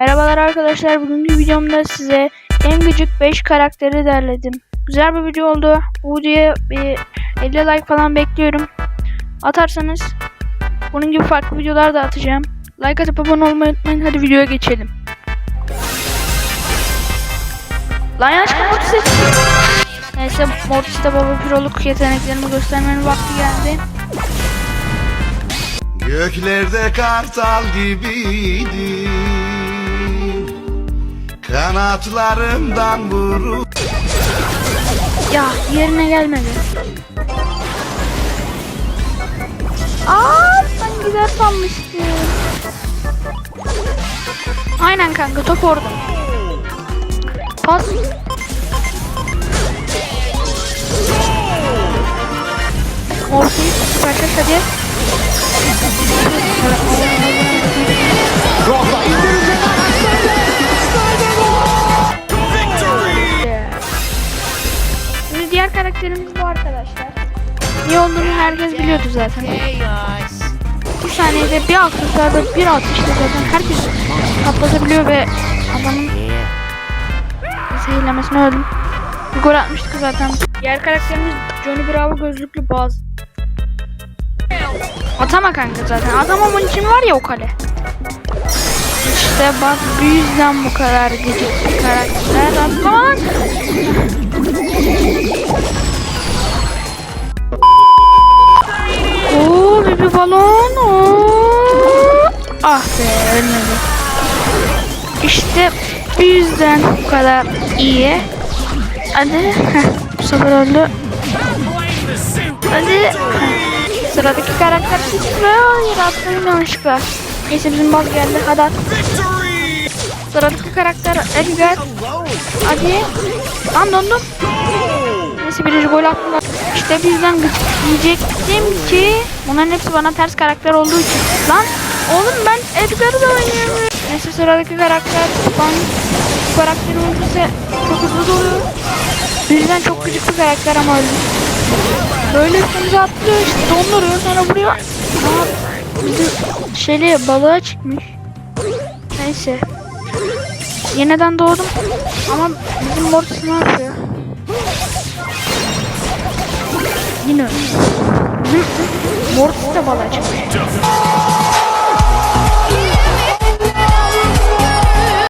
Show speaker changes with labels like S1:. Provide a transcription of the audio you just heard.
S1: Merhabalar arkadaşlar. Bugünkü videomda size en gıcık 5 karakteri derledim. Güzel bir video oldu. Bu videoya bir 50 like falan bekliyorum. Atarsanız bunun gibi farklı videolar da atacağım. Like atıp abone olmayı unutmayın. Hadi videoya geçelim. Lan yanlışlıkla Mortis. Neyse Mortis'te baba piroluk yeteneklerimi göstermenin vakti geldi.
S2: Göklerde kartal gibiydi Kanatlarımdan vurup
S1: Ya yerine gelmedi. Aa ben gider sanmıştım. Aynen kanka top orada. Pas. Mortis süperşef hadi. Karakterimiz bu arkadaşlar. Niye olduğunu herkes biliyordu zaten. Bir saniyede bir aksesuarda bir atışta zaten herkes patlatabiliyor ve adamın zehirlemesine öldüm. Bir gol atmıştık zaten. Diğer karakterimiz Johnny Bravo gözlüklü baz. Atama kanka zaten. Atamamın için var ya o kale. İşte bak bu yüzden bu kadar gıcık bir karakter. Atman. Oo bir balon. Ah be ölmedi. İşte bu yüzden bu kadar iyi. Hadi. Heh, bu sefer öldü. Hadi. Sıradaki karakter ve hayır atladım yanlışlıkla. Neyse bizim baz geldi. Hadi. Sıradaki karakter Edgar. Hadi. Lan döndüm. Neyse birinci gol attılar. İşte bizden gıcık diyecektim ki bunların hepsi bana ters karakter olduğu için. Lan oğlum ben Edgar'ı da oynayamıyorum. Neyse sıradaki karakter ben karakteri öldürse çok hızlı doluyor. Birden çok gıcık bir karakter ama öldü. Böyle üstümüze atlıyor işte donduruyor sonra vuruyor. Aa, bizi şeyle balığa çıkmış. Neyse. Yeniden doğdum ama bizim Mortis ne yapıyor? Yine öyle. Bizim Mortis de balığa çıkmış.